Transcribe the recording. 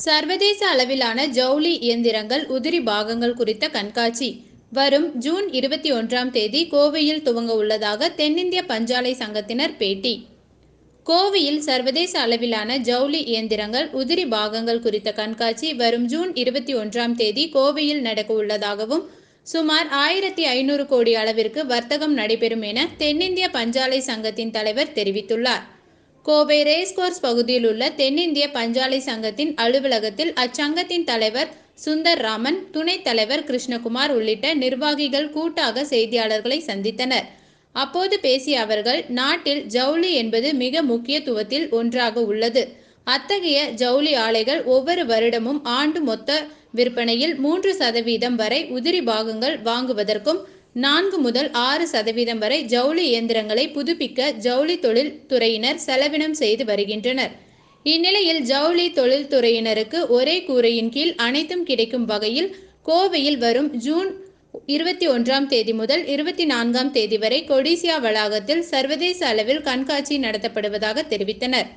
சர்வதேச அளவிலான ஜவுளி இயந்திரங்கள் உதிரி பாகங்கள் குறித்த கண்காட்சி. வரும் ஜூன் இருபத்தி ஒன்றாம் தேதி கோவையில் துவங்க உள்ளதாக தென்னிந்திய பஞ்சாலை சங்கத்தினர் பேட்டி. கோவையில் சர்வதேச அளவிலான ஜவுளி இயந்திரங்கள் உதிரி பாகங்கள் குறித்த கண்காட்சி வரும் ஜூன் இருபத்தி ஒன்றாம் தேதி கோவையில் நடக்க உள்ளதாகவும் சுமார் ஆயிரத்தி ஐநூறு கோடி அளவிற்கு வர்த்தகம் நடைபெறும் என தென்னிந்திய பஞ்சாலை சங்கத்தின் தலைவர் தெரிவித்துள்ளார். கோவை ரேஸ்கோர்ஸ் பகுதியில் உள்ள தென்னிந்திய பஞ்சாலை சங்கத்தின் அலுவலகத்தில் அச்சங்கத்தின் தலைவர் சுந்தர் ராமன் துணைத் தலைவர் கிருஷ்ணகுமார் உள்ளிட்ட நிர்வாகிகள் கூட்டாக செய்தியாளர்களை சந்தித்தனர். அப்போது பேசிய அவர்கள் நாட்டில் ஜவுளி என்பது மிக முக்கியத்துவத்தில் ஒன்றாக உள்ளது. அத்தகைய ஜவுளி ஆலைகள் ஒவ்வொரு வருடமும் ஆண்டு மொத்த விற்பனையில் மூன்று சதவீதம் வரை உதிரி பாகங்கள் வாங்குவதற்கும் நான்கு முதல் ஆறு சதவீதம் வரை ஜவுளி இயந்திரங்களை புதுப்பிக்க ஜவுளி தொழில் துறையினர் செலவினம் செய்து வருகின்றனர். இந்நிலையில் ஜவுளி தொழில்துறையினருக்கு ஒரே கூரையின் கீழ் அனைத்தும் கிடைக்கும் வகையில் கோவையில் வரும் ஜூன் இருபத்தி ஒன்றாம் தேதி முதல் இருபத்தி நான்காம் தேதி வரை கொடிசியா வளாகத்தில் சர்வதேச அளவில் கண்காட்சி நடத்தப்படுவதாக தெரிவித்தனர்.